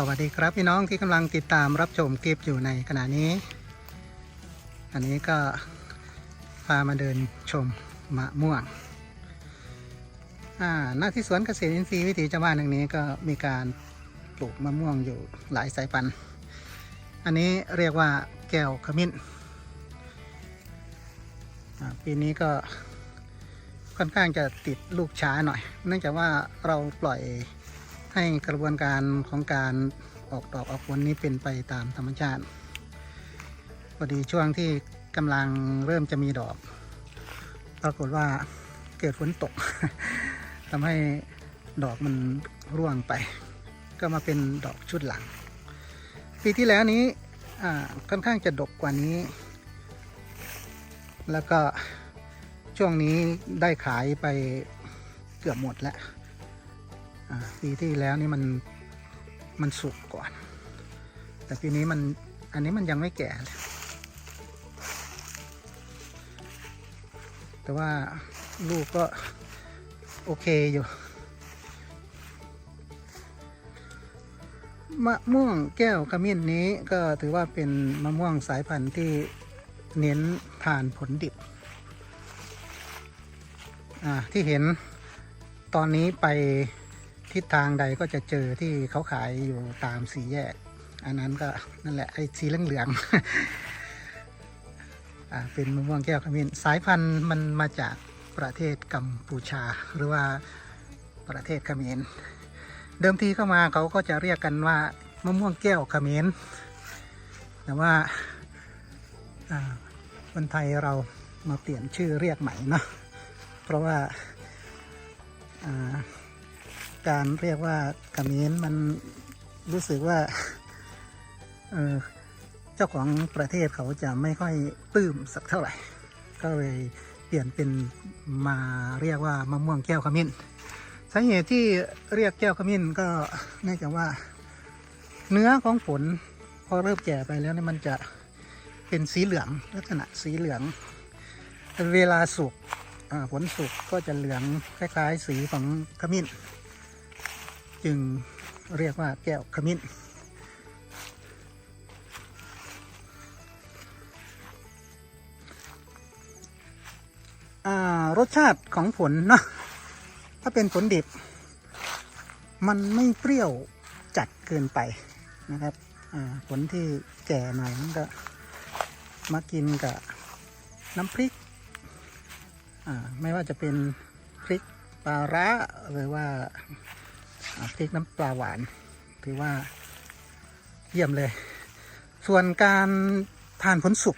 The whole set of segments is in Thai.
สวัสดีครับพี่น้องที่กำลังติดตามรับชมคลิปอยู่ในขณะนี้ อันนี้ก็พามาเดินชมมะม่วงหน้าที่สวนเกษตรอินทรีย์วิถีชาวบ้านแห่งนี้ก็มีการปลูกมะม่วงอยู่หลายสายพันธุ์ อันนี้เรียกว่าแก้วขมิ้นปีนี้ก็ค่อนข้างจะติดลูกช้าหน่อย เนื่องจากว่าเราปล่อย ให้กระบวนการของการออกดอกออกผลนี้เป็นไปตามธรรมชาติพอดีช่วงที่กำลังเริ่มจะมีดอก ปรากฏว่าเกิดฝนตกทำให้ดอกมันร่วงไป ก็มาเป็นดอกชุดหลัง ปีที่แล้วนี้ค่อนข้างจะดกกว่านี้ แล้วก็ช่วงนี้ได้ขายไปเกือบหมดแล้ว ปีที่แล้วนี่มันมันสุกก่อน แต่ปีนี้มันอันนี้มันยังไม่แก่เลยแต่ว่าลูกก็โอเคอยู่มะม่วงแก้วขมิ้นนี้ก็ถือว่าเป็นมะม่วงสายพันธุ์ที่เน้นทานผลดิบอ่าที่เห็นตอนนี้ไป ทิศทางใดก็จะเจอที่เขาขายอยู่ตามสีแยก อันนั้นก็นั่นแหละไอ้สีเหลืองๆเป็นมะม่วงแก้วขมิ้นสายพันธุ์มันมาจากประเทศกัมพูชา หรือว่าประเทศเขมรเดิมทีเข้ามาเขาก็จะเรียกกันว่ามะม่วงแก้วเขมรแต่ว่าคนไทยเรามาเปลี่ยนชื่อเรียกใหม่เนาะเพราะว่า การเรียกว่าเขมรมันรู้สึกว่าเออเจ้าของประเทศเขาจะไม่ค่อยปลื้มสักเท่าไหร่ ก็เลยเปลี่ยนเป็นมาเรียกว่ามะม่วงแก้วขมิ้นสาเหตุที่เรียกแก้วขมิ้นก็เนื่องจากว่า เนื้อของผลพอเริ่มแก่ไปแล้วเนี่ยมันจะเป็นสีเหลืองลักษณะสีเหลือง เวลาสุกผลสุกก็จะเหลืองคล้าย ๆ สีของขมิ้น จึงเรียกว่าแก้วขมิ้นอ่ารสชาติของผลเนาะถ้าเป็นผลดิบ มันไม่เปรี้ยวจัดเกินไปนะครับอ่าผลที่แก่หน่อยมันก็มากินกับน้ำพริกอ่าไม่ว่าจะเป็นพริกปลาร้าหรือว่า อ่าพริกน้ำปลาหวาน ถือว่าเยี่ยมเลย ส่วนการทานผลสุก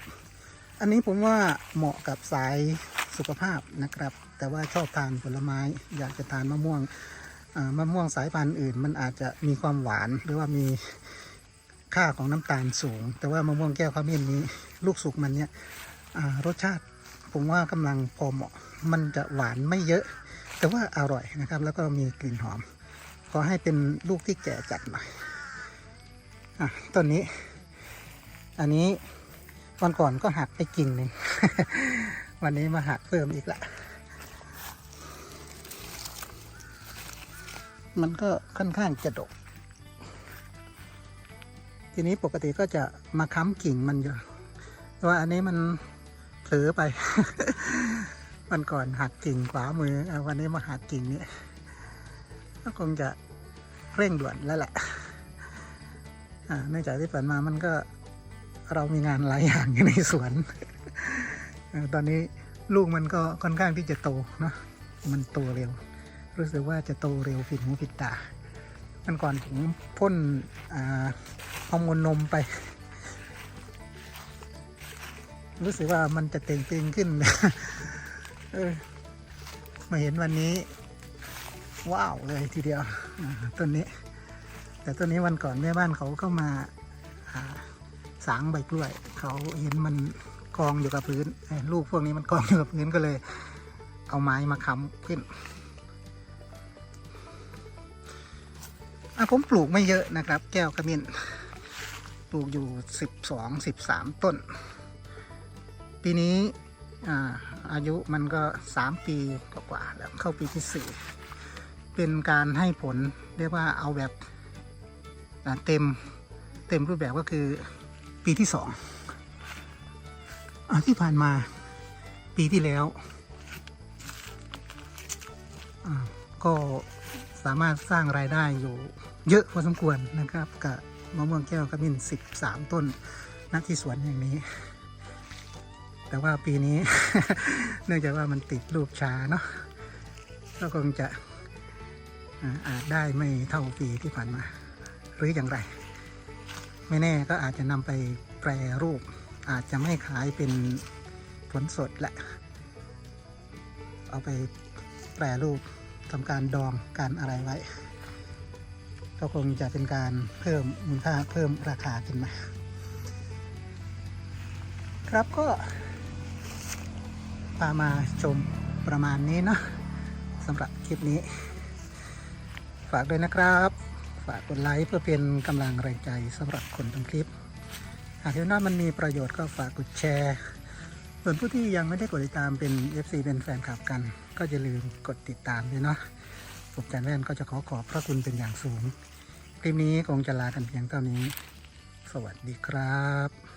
อันนี้ผมว่าเหมาะกับสายสุขภาพนะครับ แต่ว่าชอบทานผลไม้ อยากจะทานมะม่วงมะม่วงสายพันธุ์อื่น มันอาจจะมีความหวาน หรือว่ามีค่าของน้ำตาลสูง แต่ว่ามะม่วงแก้วขมิ้นนี้ ลูกสุกมันเนี่ยรสชาติผมว่ากำลังพอเหมาะ มันจะหวานไม่เยอะ แต่ว่าอร่อยนะครับ แล้วก็มีกลิ่นหอม ขอให้เป็นลูกที่แก่จัดหน่อยอะต้นนี้ อันนี้วันก่อนก็หักไปกิ่งหนึ่ง วันนี้มาหักเพิ่มอีกละมันก็ค่อนข้างจะดก ทีนี้ปกติก็จะมาค้ำกิ่งมันอยู่แต่ว่าอันนี้มันเผลอไป วันก่อนหักกิ่งขวามือ วันนี้มาหักกิ่งนี้ ก็คงจะเร่งด่วนแล้วแหละเนื่องจากที่ผ่านมามันก็เรามีงานหลายอย่างอยู่ในสวน ตอนนี้ลูกมันก็ค่อนข้างที่จะโตเนอะมันโตเร็ว รู้สึกว่าจะโตเร็วผิดหูผิดตา มันก่อนผมพ่นฮอร์โมนนมไป รู้สึกว่ามันจะเต่งตึงขึ้น เออมาเห็นวันนี้ ว้าวเลยทีเดียวต้นนี้ แต่ต้นนี้วันก่อนแม่บ้านเขาก็มาอ่าสางใบกล้วย เขาเห็นมันกองอยู่กับพื้นลูกพวกนี้มันกองอยู่กับพื้นก็เลย เอาไม้มาค้ำขึ้นผมปลูกไม่เยอะนะครับ แก้วขมิ้นปลูกอยู่สิบสองสิบสามต้น ปีนี้อาอายุมันก็สามปีกว่าๆแล้วเข้าปีที่สี่ เป็นการให้ผลเรียกว่าเอาแบบเต็มเต็มรูปแบบก็คือปีที่สองอที่ผ่านมาปีที่แล้ว ก็สามารถสร้างรายได้อยู่เยอะพอสมควรนะครับ กับมะม่วงแก้วขมิ้น13 ต้นณที่สวนแห่งนี้ แต่ว่าปีนี้ เนื่องจากว่ามันติดรูปช้าเนาะก็คงจะ อาจได้ไม่เท่าปีที่ผ่านมา หรืออย่างไร ไม่แน่ก็อาจจะนำไปแปรรูป อาจจะไม่ขายเป็นผลสดแหละ เอาไปแปรรูปทำการดองการอะไรไว้ ก็คงจะเป็นการเพิ่มมูลค่าเพิ่มราคาขึ้นมา ครับก็พามาชมประมาณนี้เนาะสำหรับคลิปนี้ ฝากด้วยนะครับ ฝากกดไลค์เพื่อเป็นกำลังแรงใจสำหรับคนทำคลิป หากเห็นว่ามันมีประโยชน์ก็ฝากกดแชร์ ส่วนผู้ที่ยังไม่ได้กดติดตามเป็น FC เป็นแฟนคลับกัน ก็อย่าลืมกดติดตามด้วยเนาะผมจันแว่นก็จะขอขอบพระคุณเป็นอย่างสูง คลิปนี้คงจะลากันเพียงเท่านี้ สวัสดีครับ